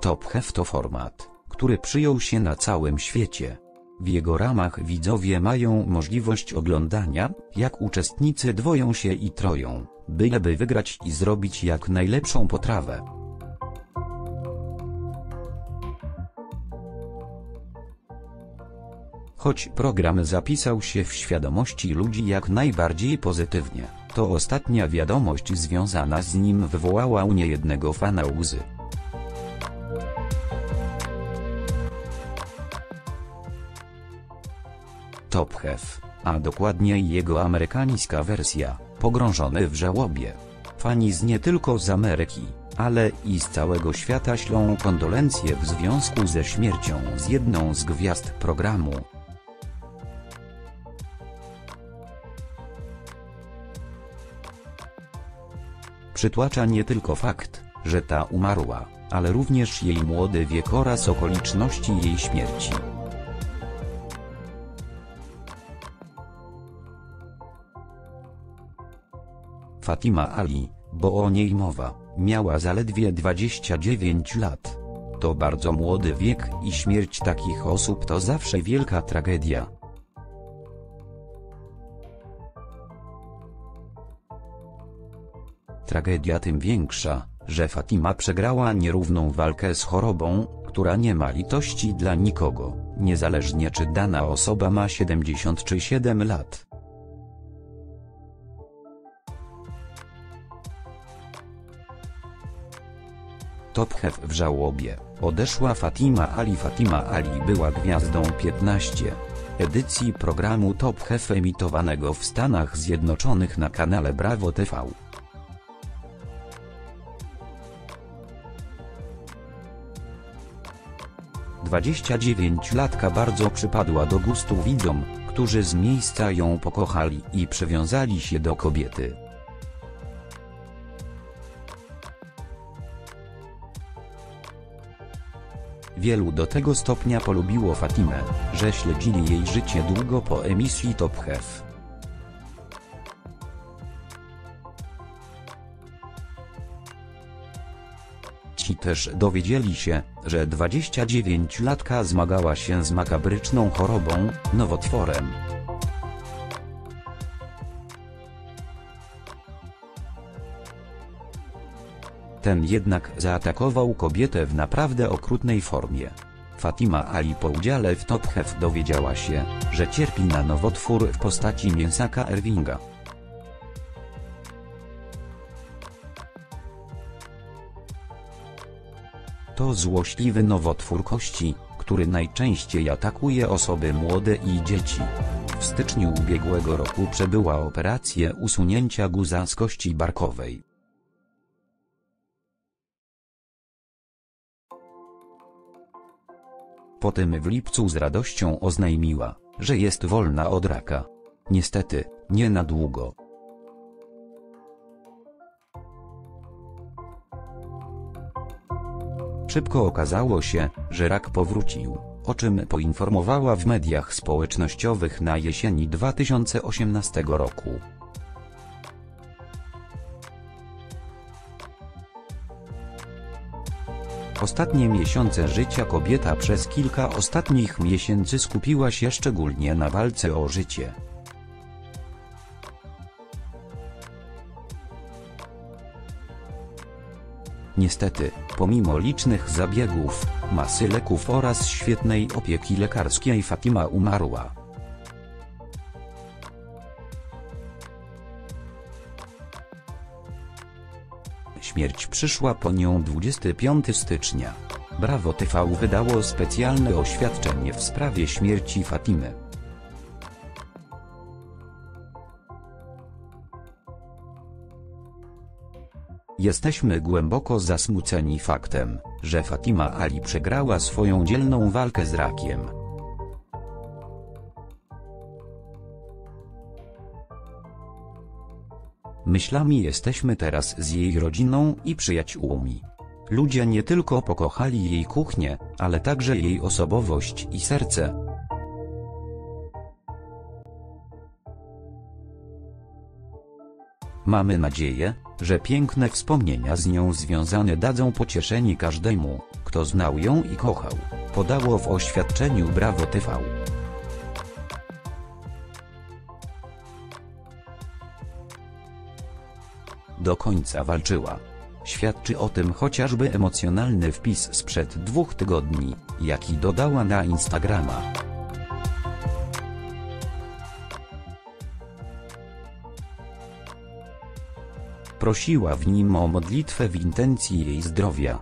Top Hef to format, który przyjął się na całym świecie. W jego ramach widzowie mają możliwość oglądania, jak uczestnicy dwoją się i troją, byleby wygrać i zrobić jak najlepszą potrawę. Choć program zapisał się w świadomości ludzi jak najbardziej pozytywnie, to ostatnia wiadomość związana z nim wywołała u niejednego fana łzy. Top Hef, a dokładniej jego amerykańska wersja, pogrążony w żałobie. Fani z nie tylko z Ameryki, ale i z całego świata ślą kondolencje w związku ze śmiercią z jedną z gwiazd programu. Przytłacza nie tylko fakt, że ta umarła, ale również jej młody wiek oraz okoliczności jej śmierci. Fatima Ali, bo o niej mowa, miała zaledwie 29 lat. To bardzo młody wiek i śmierć takich osób to zawsze wielka tragedia. Tragedia tym większa, że Fatima przegrała nierówną walkę z chorobą, która nie ma litości dla nikogo, niezależnie czy dana osoba ma 70 czy 7 lat. Top Hef w żałobie, odeszła Fatima Ali Fatima Ali była gwiazdą 15 edycji programu Top Hef emitowanego w Stanach Zjednoczonych na kanale Bravo TV. Dwadzieścia latka bardzo przypadła do gustu widzom, którzy z miejsca ją pokochali i przywiązali się do kobiety. Wielu do tego stopnia polubiło Fatimę, że śledzili jej życie długo po emisji Top Chef. Ci też dowiedzieli się, że 29-latka zmagała się z makabryczną chorobą, nowotworem. Ten jednak zaatakował kobietę w naprawdę okrutnej formie. Fatima Ali po udziale w Top Chef dowiedziała się, że cierpi na nowotwór w postaci mięsaka Ervinga. To złośliwy nowotwór kości, który najczęściej atakuje osoby młode i dzieci. W styczniu ubiegłego roku przebyła operację usunięcia guza z kości barkowej. Potem w lipcu z radością oznajmiła, że jest wolna od raka. Niestety, nie na długo. Szybko okazało się, że rak powrócił, o czym poinformowała w mediach społecznościowych na jesieni 2018 roku. Ostatnie miesiące życia kobieta przez kilka ostatnich miesięcy skupiła się szczególnie na walce o życie. Niestety, pomimo licznych zabiegów, masy leków oraz świetnej opieki lekarskiej Fatima umarła. Śmierć przyszła po nią 25 stycznia. Bravo TV wydało specjalne oświadczenie w sprawie śmierci Fatimy. Jesteśmy głęboko zasmuceni faktem, że Fatima Ali przegrała swoją dzielną walkę z rakiem. Myślami jesteśmy teraz z jej rodziną i przyjaciółmi. Ludzie nie tylko pokochali jej kuchnię, ale także jej osobowość i serce. Mamy nadzieję, że piękne wspomnienia z nią związane dadzą pocieszenie każdemu, kto znał ją i kochał, podało w oświadczeniu Bravo TV. Do końca walczyła. Świadczy o tym chociażby emocjonalny wpis sprzed dwóch tygodni, jaki dodała na Instagrama. Prosiła w nim o modlitwę w intencji jej zdrowia,